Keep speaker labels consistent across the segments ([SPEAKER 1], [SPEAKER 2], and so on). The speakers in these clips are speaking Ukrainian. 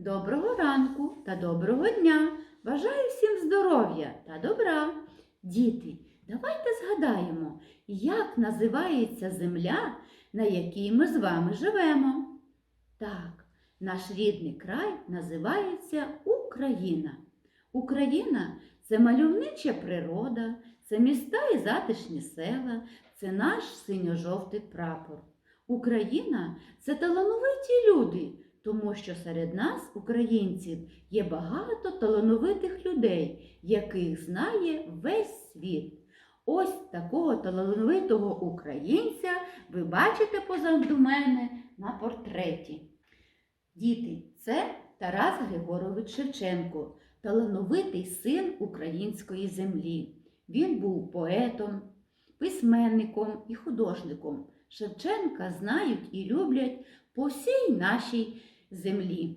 [SPEAKER 1] Доброго ранку та доброго дня! Бажаю всім здоров'я та добра. Діти, давайте згадаємо, як називається земля, на якій ми з вами живемо. Так, наш рідний край називається Україна. Україна це мальовнича природа, це міста і затишні села, це наш синьо-жовтий прапор. Україна це талановиті люди, тому що серед нас, українців, є багато талановитих людей, яких знає весь світ. Ось такого талановитого українця ви бачите позаду мене на портреті. Діти, це Тарас Григорович Шевченко, талановитий син української землі. Він був поетом, письменником і художником. Шевченка знають і люблять по всій нашій землі.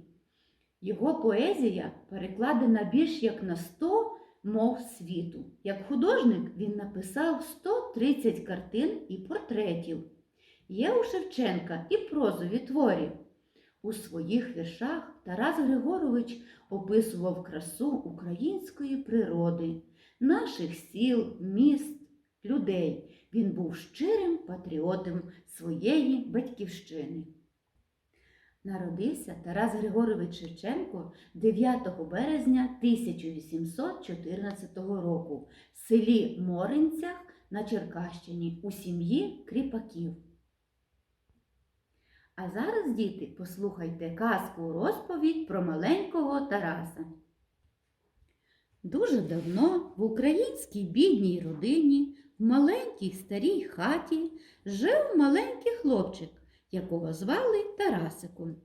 [SPEAKER 1] Його поезія перекладена більш як на 100 мов світу. Як художник він написав 130 картин і портретів. Є у Шевченка і прозові твори. У своїх віршах Тарас Григорович описував красу української природи, наших сіл, міст, людей. Він був щирим патріотом своєї батьківщини. Народився Тарас Григорович Шевченко 9 березня 1814 року в селі Моринцях на Черкащині у сім'ї кріпаків. А зараз, діти, послухайте казку розповідь про маленького Тараса. Дуже давно в українській бідній родині, в маленькій старій хаті, жив маленький хлопчик, якого звали Тарасиком.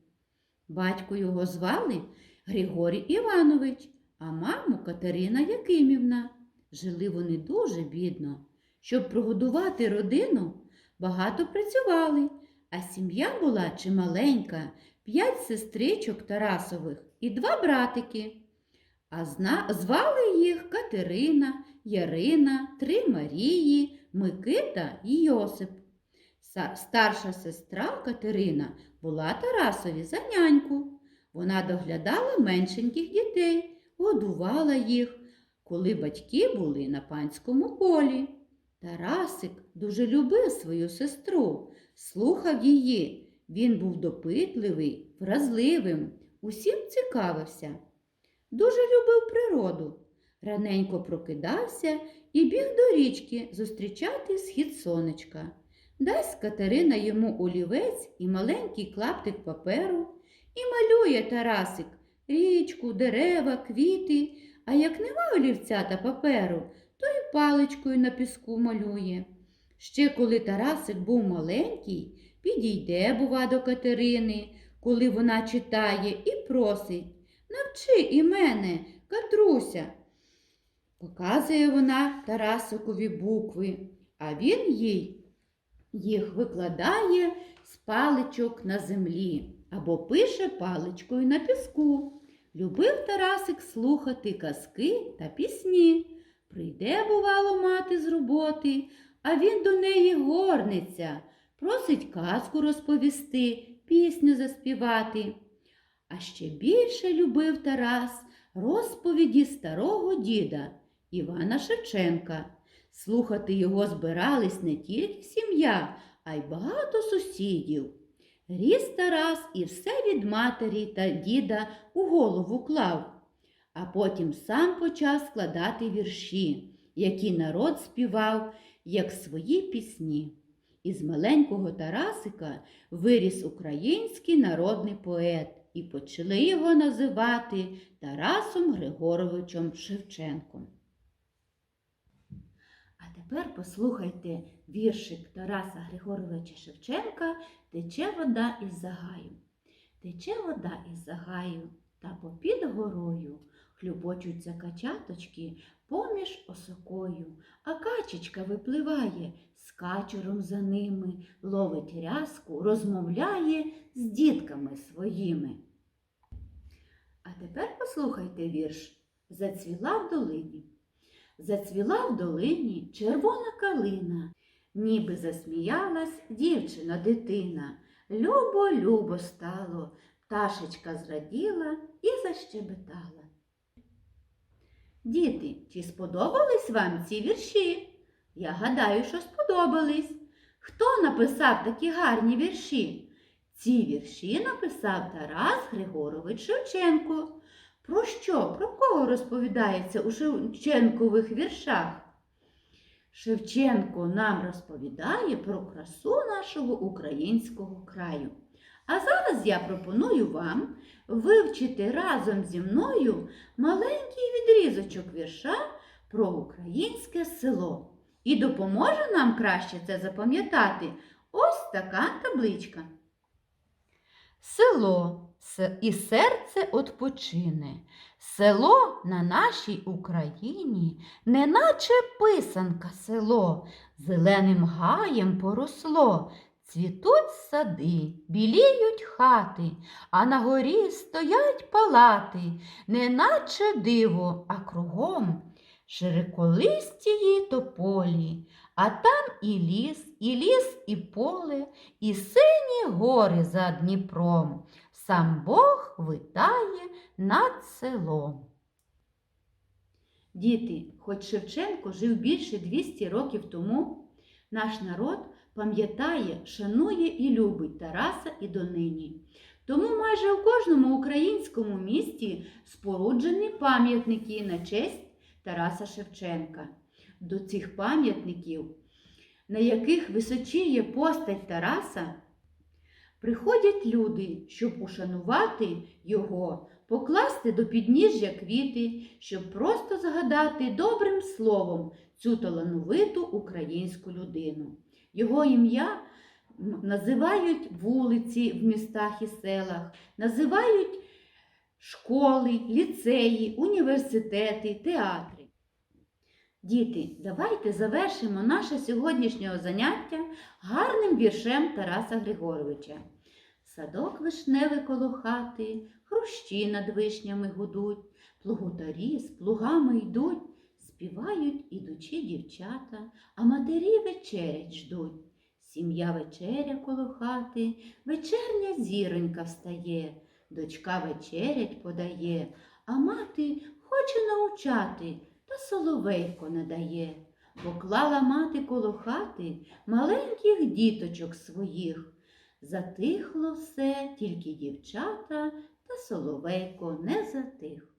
[SPEAKER 1] Батько його звали Григорій Іванович, а маму Катерина Якимівна. Жили вони дуже бідно. Щоб прогодувати родину, багато працювали, а сім'я була чималенька, п'ять сестричок Тарасових і два братики. А зна... звали їх Катерина, Ярина, три Марії, Микита і Йосип. Старша сестра Катерина була Тарасові за няньку. Вона доглядала меншеньких дітей, годувала їх, коли батьки були на панському полі. Тарасик дуже любив свою сестру, слухав її. Він був допитливий, вразливим, усім цікавився. Дуже любив природу. Раненько прокидався і біг до річки зустрічати схід сонечка. Дасть Катерина йому олівець і маленький клаптик паперу, і малює Тарасик річку, дерева, квіти, а як нема олівця та паперу, то й паличкою на піску малює. Ще коли Тарасик був маленький, підійде, бува, до Катерини, коли вона читає, і просить Навчи і мене, Катруся. Показує вона Тарасикові букви, а він їй їх викладає з паличок на землі або пише паличкою на піску. Любив Тарасик слухати казки та пісні. Прийде, бувало, мати з роботи, а він до неї горниться, просить казку розповісти, пісню заспівати. А ще більше любив Тарас розповіді старого діда Івана Шевченка. Слухати його збирались не тільки сім'я, а й багато сусідів. Ріс Тарас і все від матері та діда у голову клав, а потім сам почав складати вірші, які народ співав, як свої пісні. Із маленького Тарасика виріс український народний поет, і почали його називати Тарасом Григоровичем Шевченком. А тепер послухайте віршик Тараса Григоровича Шевченка Тече вода із загаю. Тече вода із загаю, та попід горою хлюбочуться качаточки поміж осокою, а качечка випливає з качуром за ними, ловить рязку, розмовляє з дітками своїми. А тепер послухайте вірш Зацвіла в долині. Зацвіла в долині червона калина, ніби засміялась дівчина дитина. Любо, любо стало, Пташечка зраділа і защебетала. Діти, чи сподобались вам ці вірші? Я гадаю, що сподобались. Хто написав такі гарні вірші? Ці вірші написав Тарас Григорович Шевченко. Про що, про кого розповідається у Шевченкових віршах? Шевченко нам розповідає про красу нашого українського краю. А зараз я пропоную вам вивчити разом зі мною маленький відрізочок вірша про українське село. І допоможе нам краще це запам'ятати ось така табличка. Село і серце отпочине. Село на нашій Україні, неначе писанка село, зеленим гаєм поросло. Цвітуть сади, біліють хати, а на горі стоять палати, неначе диво, а кругом широколистії тополі, а там і ліс, і ліс, і поле, і сині гори за Дніпром. Сам Бог витає над селом. Діти, хоч Шевченко жив більше 200 років тому, наш народ пам'ятає, шанує і любить Тараса і донині. Тому майже у кожному українському місті споруджені пам'ятники на честь Тараса Шевченка. До цих пам'ятників, на яких височіє постать Тараса, приходять люди, щоб ушанувати його, покласти до підніжжя квіти, щоб просто згадати добрим словом цю талановиту українську людину. Його ім'я називають вулиці в містах і селах, називають школи, ліцеї, університети, театри. Діти, давайте завершимо наше сьогоднішнього заняття гарним віршем Тараса Григоровича. Садок вишневий коло хати, хрущі над вишнями гудуть, плугутарі з плугами йдуть, співають ідучі дівчата, а матері вечерять ждуть. Сім'я вечеря коло хати, вечерня зіронька встає, дочка вечерять подає, а мати хоче научати, соловейко не дає. Поклала мати коло хати маленьких діточок своїх. Затихло все, тільки дівчата та соловейко не затих.